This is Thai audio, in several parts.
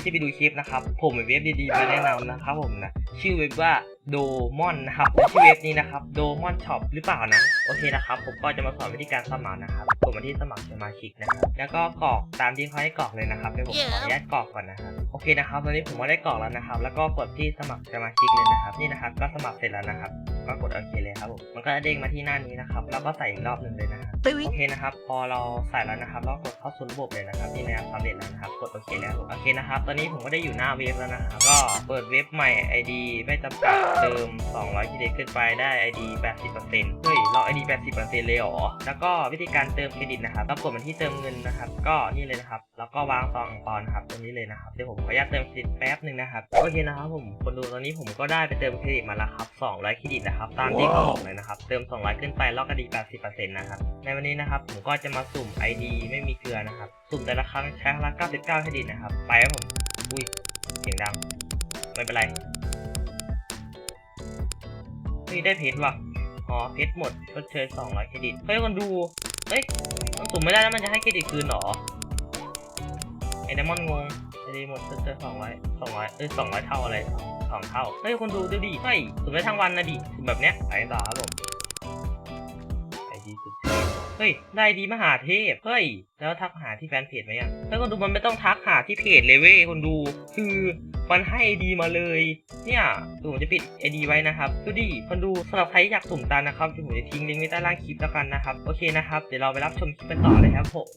อนที่จะไปดูคลิปนะครับ ผมมีเว็บดีๆมาแนะนำนะครับผมนะ ชื่อเว็บว่าโดมอนนะครับและชื่อเว็บนี้นะครับโดมอนช็อปหรือเปล่านะ โอเคนะครับ ผมก็จะมาสอนวิธีการสมัครนะครับกดมาที่สมัครสมาชิกนะครับ แล้วก็กรอกตามที่เขาให้กรอกเลยนะครับเดี๋ยวผมขออนุญาตกรอกก่อนนะครับ โอเคนะครับ ตอนนี้ผมก็ได้กรอกแล้วนะครับ แล้วก็กดที่สมัครสมาชิกเลยนะครับ นี่นะครับ ก็สมัครเสร็จแล้วนะครับ ก็กดโอเคเลยครับผม มันก็จะเด้งมาที่หน้านี้นะครับ แล้วก็ใส่อีกรอบหนึ่งเลยนะครับ โอเคนะครับ พอเราใส่แล้วนะครับเรากดเข้าสู่ระบบเลยนะครับนี่นะครับสำเร็จแล้วนะครับกดโอเคแล้วโอเคนะครับ ตอนนี้ผมก็ได้อยู่หน้าเว็บแล้วนะครับก็เปิดเว็บใหม่ ID ไม่จำกัดเติม 200กิเลขึ้นไปได้ ID 80%เฮ้ย เรา ID 80%เลยเหรอ แล้วก็วิธีการเติมเครดิตนะครับเรากดมาที่เติมเงินนะครับ ก็นี่เลยนะครับ แล้วก็วางซองอังเปานะครับตรงนี้เลยนะครับ เดี๋ยวผมขออนุญาตเติมเครดิตแป๊บหนึ่งนะครับ โอเคนะครับผม คนดูตอนนี้ผมก็ได้ไปเติมเครดิตมาแล้วครับ 200เครดิตนะครับ ตามที่เขาบอกเลยนะครับ เติม 200 ขึ้นไปล้วก็ดี80%นะครับ ในวันนี้นะครับผมก็จะมาสุ่ม ID ไม่มีเกลือนะครับ สุ่มแต่ละครั้งใช้ครั้งละ99เครดิตนะครับ ไปครับผม อุ้ย เสียงดัง ไม่เป็นไรเฮ้ยได้เพชรว่ะ อ๋อเพชรหมดชดเชย200เครดิตเฮ้ยคนดูเฮ้ยมันสุ่มไม่ได้แล้วมันจะให้เครดิตคืนหรอไอ้ไดมอนงงเครดิตหมดชดเชย200 200เอ้ย200 เท่าอะไรสองเท่าเฮ้ยคนดูดูดิเฮ้ยสุ่มได้ทั้งวันนะดิสุ่มแบบเนี้ยไปต่อครับผมไอ้ดีสุดเทพเฮ้ยได้ดีมหาเทพเฮ้ยแล้วทักหาที่แฟนเพจไหมอะเฮ้ยคนดูมันไม่ต้องทักหาที่เพจเลยเว้ยคนดูคือ มันให้ไอดีมาเลย เนี่ยดูผมจะปิดไอดีไว้นะครับดูดิคนดูสำหรับใครอยากสุ่มตามนะครับผมจะทิ้งลิงก์ไว้ใต้ล่างคลิปแล้วกันนะครับ โอเคนะครับ เดี๋ยวเราไปรับชมคลิปกันต่อเลยครับผม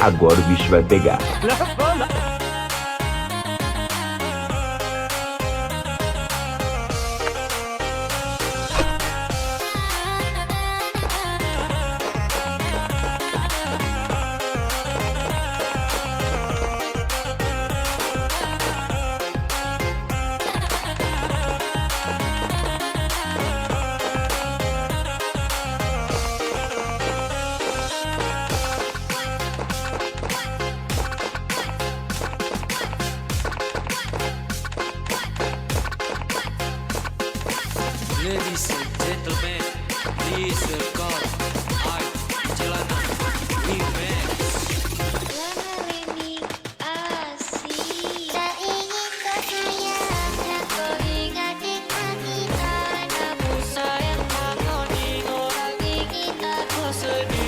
Agora o bicho vai pegar. to you.